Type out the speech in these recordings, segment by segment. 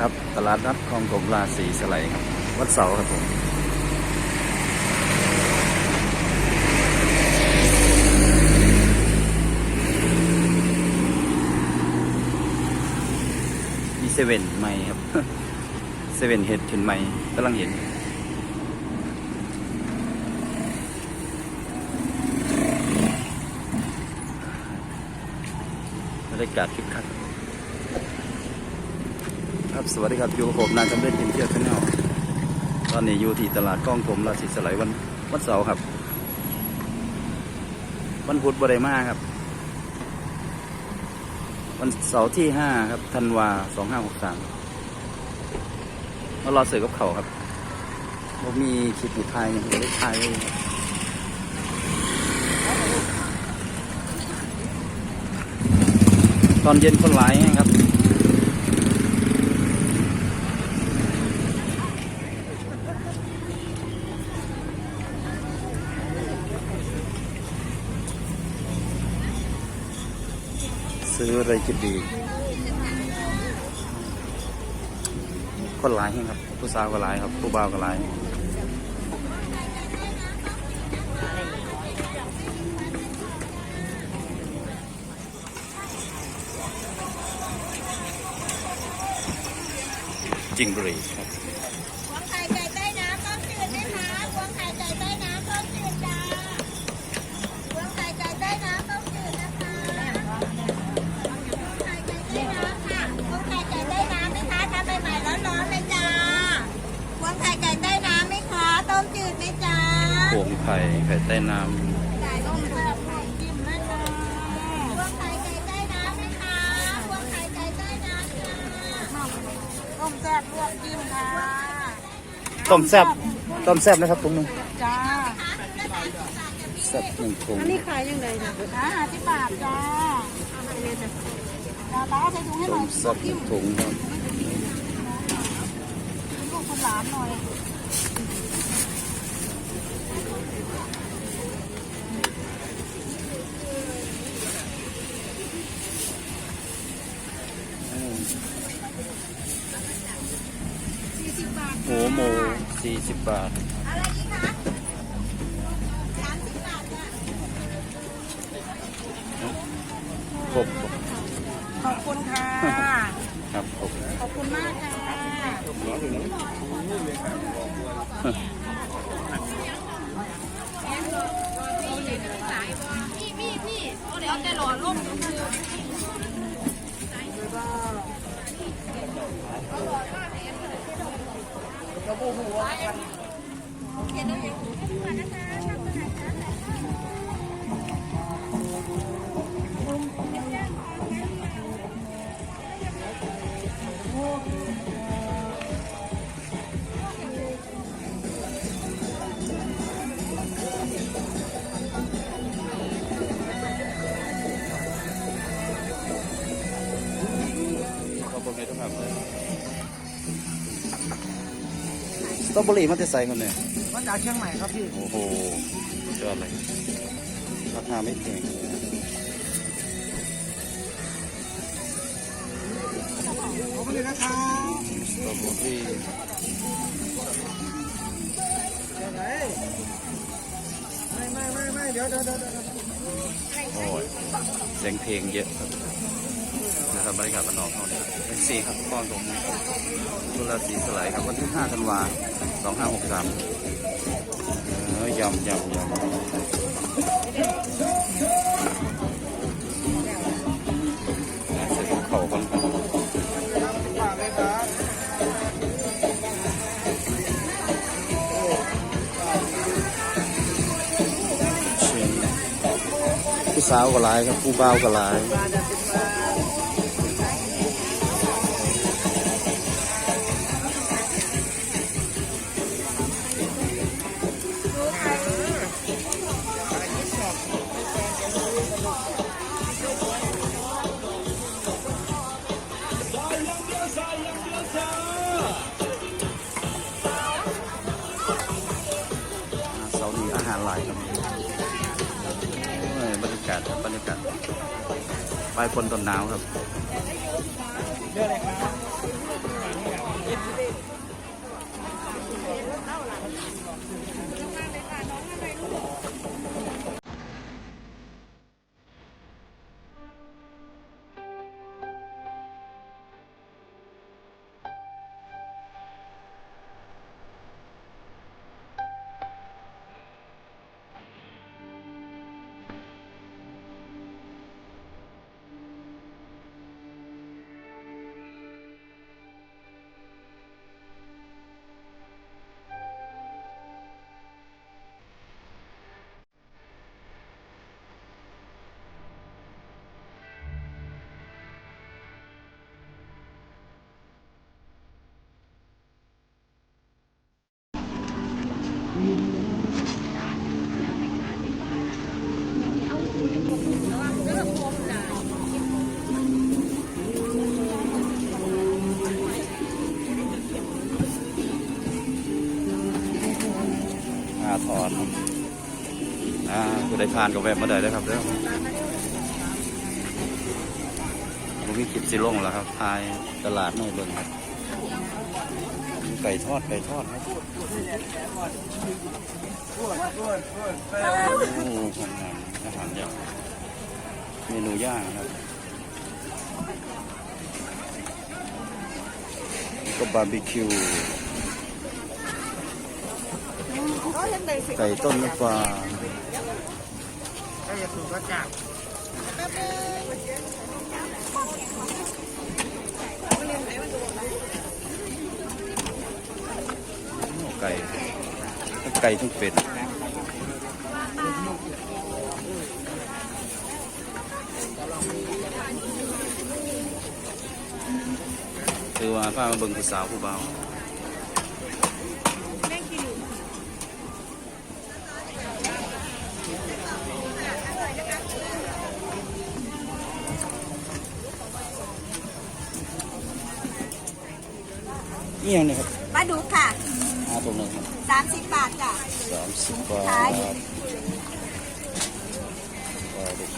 ครับตลาดนัดคลองถมราศีสไลครับวัดเสาครับผมมีเซเว่นใหม่ครับเซเว่นเห็ดถึงใหม่กำลังเห็นบรรยากาศคึกคัก ครับ สวัสดีครับอยู่กับผมนายจำเริญยิมเที่ยวชาแนลตอนนี้อยู่ที่ตลาดกล้องผมราศีสไลยวันวันเสาร์ครับ วันพุธบริมาครับ วันเสาร์ที่ห้าครับธันวาสองห้าหกสามมารอเสือกับเขาครับผมมีคลิปอยู่ไทยอย่างผมได้ไทยเลยตอนเย็นคนหลายครับ ซื้ออะไรกินดี คนหลายครับ ผู้สาวก็หลายครับ ผู้บ่าวก็หลายจิงบรี ก่ต้มจืดไข่จิ้มนะจ้าพวงไข่ไก่ใต้น้ำไหมคะพวงไข่ไก่ใต้น้ำจ้าต้มแซ่บลวกจิ้มค่ะำต้มแซ่บต้มแซ่บนะครับถุงหนึงจ้าแซ่บหนึ่งถุงอันนี้ขายยังไงนะอ่าสิบบาทจ้าจ้าป้าใส่ถุงให้หน่ต้อยมแซ่บหนึ่งถุงครับ ลูกคุณหลานหน่อย สี่สิบบาทหัวหมูสี่สิบบาท อะไรอีกคะสามสิบบาทจ้ะครบขอบคุณค่ะ ครับครบขอบคุณมากค่ะพี่พี่พี่เดี๋ยวจะหล่อลุ่มขอ nó vô hù á Hãy subscribe cho kênh Ghiền Mì Gõ Để không. bỏ lỡ những video hấp dẫn สตรอเบอรี่มันจะใส่กันเนี่ยมาจากเชียงใหม่ครับพี่ โอ้โหสุดยอดเลยราคาไม่แพงเลยนะขอบคุณเลยนะครับสตรอเบอรี่เดี๋ยวไหนไม่ไม่ไม่ไม่เดี๋ยวเดี๋ยวเดี๋ยวเดี๋ยวโอ้ยเสียงเพลงเยอะครับ นะครับบรรยากาศบ้านนอกเขาเนี่ยเป็นสี่ครับก้อนตรงตุลาสีสลายครับวันที่ห้าธันวาสองห้าหกสามเออยำยำยำเสร็จของเขากันผู้สาวก็หลายครับผู้บ่าวก็หลายาร์นี้อาหารหลายครับบรรยากากาศครับบรรยากาศปลายฝนต้นหนาวครับ องอะไรอ่าผู้ใดผ่านก็แวะมาได้เลยครับเด้อผมมีคลิปสิลงแล้วครับทายตลาดไม่เบิ่งครับไก่ทอดไก่ทอดครับโอ้ของงานอาหารเย่างเมนูย่างครับก็บาร์บีคิว ไก่ต้มน้ำปลาก็จะถูกก็จับไก่ทั้งไก่ทั้งเป็ดคือว่าพามาเบิ่งผู้สาวผู้บ่าว นี่ยังเนี่ยครับปลาดุกค่ะอาตรงนึงครับสามสิบบาทจ้ะสามสิบบาขายทปลาดุก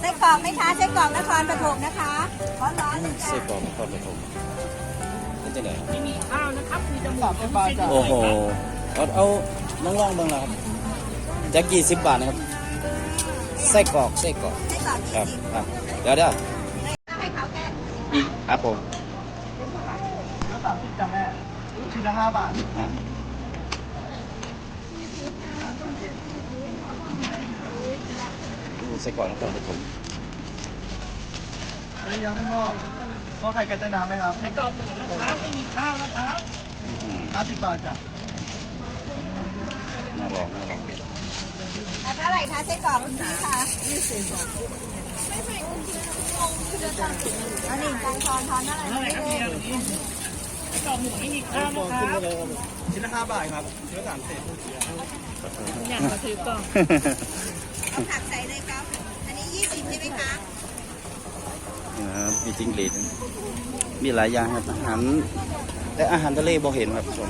ไส้กรอกไหมคะไส้กรอกนครปฐมนะคะร้อนๆเลยไส้จ้ะกรอกนครปฐมนี่จะไหนมีข้าวนะครับมีจำกัดเป็นบาทจ้ะโอ้โหเอาเอาลองลองๆเบ้างละครับจากกี่สิบบาทนะครับไส้กรอกไส้กรอกไส้กรอกครัยี่บสิบครับเดี๋ยวเดี๋ยว ให้เขาแค่ อีก ครับผมแล้วสามสิบจ้ะแม่ชิ้นละห้าบาทอะไส้กรอกนครปฐมอันนี้ยังไม่งอกงอกไข่ก่ใต้น้ำไหมครับไข่กรอบนะครับไม่มีข้าวนะครับอืมห้าสิบบาทจ้ะน่าลองน่าลองเท่าไหร่คะไส้กรอกนี่คะยี่สิบ อันนี้ไก่ทอนทอนเท่าไร่เท่าไหร่ครับเนี่ยวันนี้ไข่กรอบหมูไม่มีข้าวนะครับชิ้นละห้าบาทครับเชื้อสามสิบอยากมาซื้อกล่องเอาผักใส่เลยครับ อันนี้ยี่สิบใช่ไหมคะครับมีจิ้งหรีดมีหลายอย่างครับอาหารแต่อาหารทะเลบ่เห็นครับชม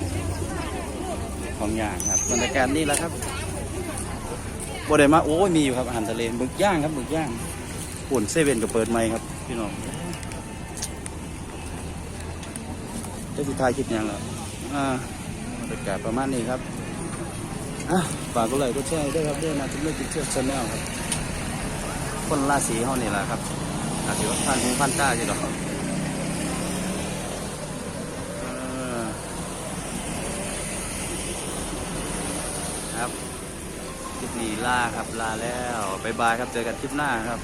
ของอย่างครับบรรยากาศนี่แหละครับบ่ได้มาโอ้ยมีอยู่ครับอาหารทะเลหมึกย่างครับหมึกย่าง ปุ่นเซเว่นก็เปิดใหม่ครับ พี่น้องได้สุดท้ายคลิปยังแล้วอ่าบรรยากาศประมาณนี้ครับอะฝากก็เลยก็แชร์ด้วยครับด้วยนะทุกเรื่องที่เชื่อชแนลครับ คนราศีเฮานี่แหละครับอาจจะว่าพันหูพันตาอยู่ดอกเออครับคลิปนี้ลาครับลาแล้วบายบายครับเจอกันคลิปหน้าครับ